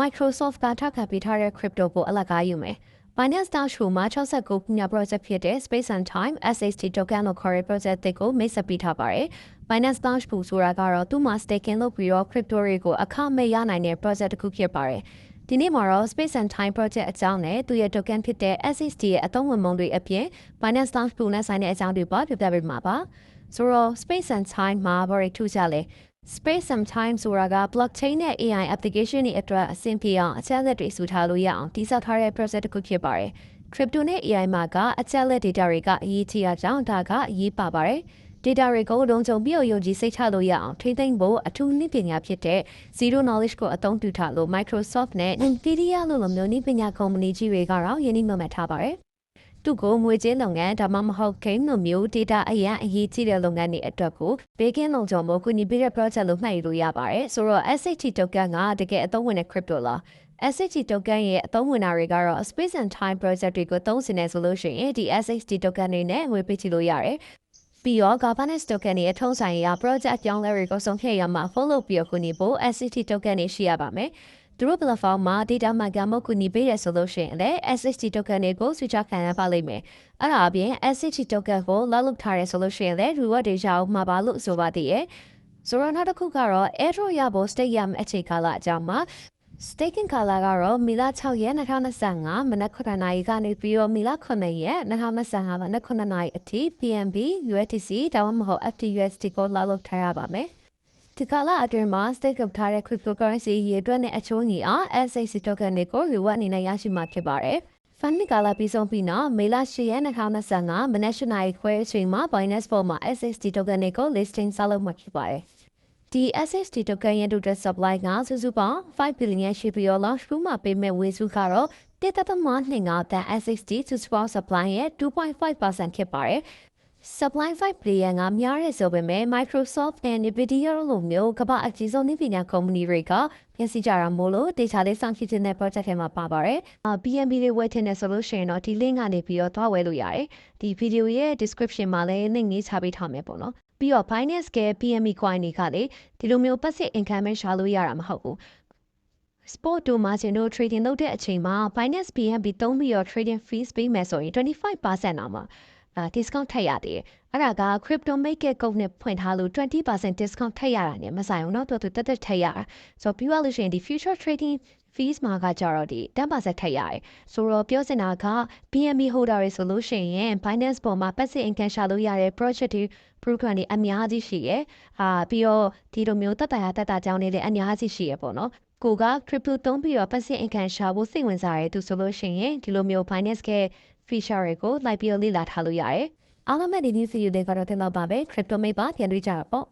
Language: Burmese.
Microsoft ကထောက်ခံပေးထားတဲ့ crypto ကိုအလကားယူမယ်။ Binance Dashboard မှာ69ခုမြောက် project ဖြစ်တဲ့ Space and Time SHT token လို့ခေါ်တဲ့ project တွေကိုမိတ်ဆက်ပေးထားပါတယ်။ Binance Dashboard ဆိုတာကတော့သူ့မှာ staking လုပ်ပြီးတော့ crypto တွေကိုအခမဲ့ရနိုင်တဲ့ project တစ်ခုဖြစ်ပါတယ်။ဒီနေ့မှာတော့ Space and Time project အကြောင်းနဲ့သူရဲ့ token ဖြစ်တဲ့ SHT ရဲ့အသုံးဝင်ပုံတွေအပြင် Binance Dashboard နဲ့ဆိုင်တဲ့အကြောင်းတွေပါပြပြပေးမှာပါ။ဆိုတော့ Space and Time မှာဘာတွေထူးခြားလဲ။ Space Sometimes ဆိုတာက blockchain နဲ့ AI application တွေအတွက်အဆင့်ပြေအောင်အချက်အလက်တွေစုထားလို့ရအောင်တည်ဆောက်ထားတဲ့ process တစ်ခုဖြစ်ပါတယ်။ crypto နဲ့ AI မှာကအချက်အလက် data တွေကအရေးကြီးတာကြောင့်ဒါကအရေးပါပါတယ်။ data တွေကိုလုံခြုံပြီးယုံကြည်စိတ်ချလို့ရအောင်ထိမ့်သိမ့်ဖို့အထူးနည်းပညာဖြစ်တဲ့ zero knowledge ကိုအသုံးပြုထားလို့ Microsoft နဲ့ Nvidia လို့လိုမျိုးနည်းပညာကုမ္ပဏီကြီးတွေကတော့ယင်းနှိမ့်မှတ်ထားပါတယ် သူ့ကိုငွေကြေးလုပ်ငန်းဒါမှမဟုတ် game လိုမျိုး data အရင်အရေးကြီးတဲ့လုပ်ငန်းတွေအတွက်ကိုဘေးကင်းလုံခြုံမှုကူညီပေးတဲ့ project လို့မှတ်ယူလို့ရပါတယ်ဆိုတော့ SHT token ကတကယ်အသုံးဝင်တဲ့ crypto လား SHT token ရဲ့အသုံးဝင်တာတွေကတော့ Space and Time project တွေကိုသုံးစင်နေဆိုလို့ရှိရင်ဒီ SHT token တွေနဲ့ငွေပေးချလို့ရတယ်ပြီးတော့ governance token တွေအထုံးဆိုင်ရာ project အကြောင်းလဲတွေကိုဆုံးဖြတ်ရမှာ follow ပြီးတော့ခုနေဖို့ SHT token တွေရှိရပါမယ် သူတို့ platform မှာ data မှန်ကန်မှုကူညီပေးရဆိုလို့ရှိရင်လည်း SHT token တွေကို switch ခံရပါလိမ့်မယ်။အဲ့ဒါအပြင် SHT token ကိုလောက်လုပ်ထားရဆိုလို့ရှိရင်လည်း reward တွေရအောင်မှာပါလို့ဆိုပါသေးရဲ့။ဆိုတော့နောက်တစ်ခုကတော့ airdrop ရဖို့ stake ရမယ့်အခြေကာလအကြောင်းမှာ staking ကာလကတော့မီလ6ရက်2025မနက်9နာရီကနေပြီးတော့မီလ9ရက်2025မနက်9နာရီအထိ PNB USDC ဒါမှမဟုတ် FTUSD ကိုလောက်လုပ်ထားရပါမယ်။ ဒီကာလအတွင်းမှာ stake လုပ်ထားတဲ့ cryptocurrency ရေအတွက်နဲ့အချိုးညီအောင် SHC token တွေကို reward အနေနဲ့ရရှိမှာဖြစ်ပါတယ်။ fund ကာလပြီးဆုံးပြီးနောက်မေလ10ရက်2025မနက်၈နာရီခွဲအချိန်မှာ Binance ပေါ်မှာ SHC token တွေကို listing စလုပ်မှာဖြစ်ပါတယ်။ဒီ SHT token ရဲ့ total supply ကစုစုပေါင်း5 billion ရှိပြီးတော့ launch မှာပေးမဲ့ဝေစုကတော့တစ်သက်သမား2တန် SHT to support supply ရဲ့2.5%ဖြစ်ပါတယ်။ supply side player ကများရဲဆိုပေမဲ့ Microsoft နဲ့ Nvidia လိုမျိုးကမ္ဘာအကြီးဆုံးနည်းပညာကုမ္ပဏီတွေကပြင်ဆင်ကြတာမို့လို့ data လေးစောင့်ကြည့်တဲ့ project ထဲမှာပါပါတယ်။ BNB တွေဝယ်ထင်တယ်ဆိုလို့ရှိရင်တော့ဒီ link ကနေပြီးတော့သွားဝယ်လို့ရတယ်။ဒီ video ရဲ့ description မှာလည်း link လေးချပေးထားမယ်ပေါ့နော်။ပြီးတော့ Binance က PME coin တွေကလေဒီလိုမျိုး passive income ရှာလို့ရတာမဟုတ်ဘူး။ sport တို့မှာကျွန်တော် trading လုပ်တဲ့အချိန်မှာ Binance BNB သုံးပြီးတော့ trading fees ပေးမယ်ဆိုရင်25%အောင်မှာ အာ discount ထပ်ရသေးတယ်။အဲ့ဒါက crypto market code နဲ့ဖွင့်ထားလို့20% discount ထပ်ရတာနဲ့မဆိုင်ဘူးเนาะတော်တော်တက်တက်ထပ်ရတာ။ဆိုတော့ပြီးသွားလို့ရှိရင်ဒီ future trading fees မှာကကြတော့ဒီ10%ထပ်ရတယ်။ဆိုတော့ပြောစင်တာက BNB holder တွေဆိုလို့ရှိရင် Binance ပေါ်မှာ passive income ရှာလို့ရတဲ့ project တွေ program တွေအများကြီးရှိရယ်။အာပြီးတော့ဒီလိုမျိုးတက်တာရတက်တာကြောင်းတွေလည်းအများကြီးရှိရပေါ့နော်။ကိုက crypto သုံးပြီးတော့ passive income ရှာဖို့စိတ်ဝင်စားရတဲ့သူဆိုလို့ရှိရင်ဒီလိုမျိုး Binance က feature တွေကိုလိုက်ပြီးတော့လေ့လာထားလို့ရတယ်။အားလုံးမဲ့ဒီ news တွေကတော့တင်တော့ပါပဲ crypto မိတ်ပါပြန်တွေ့ကြတာပေါ့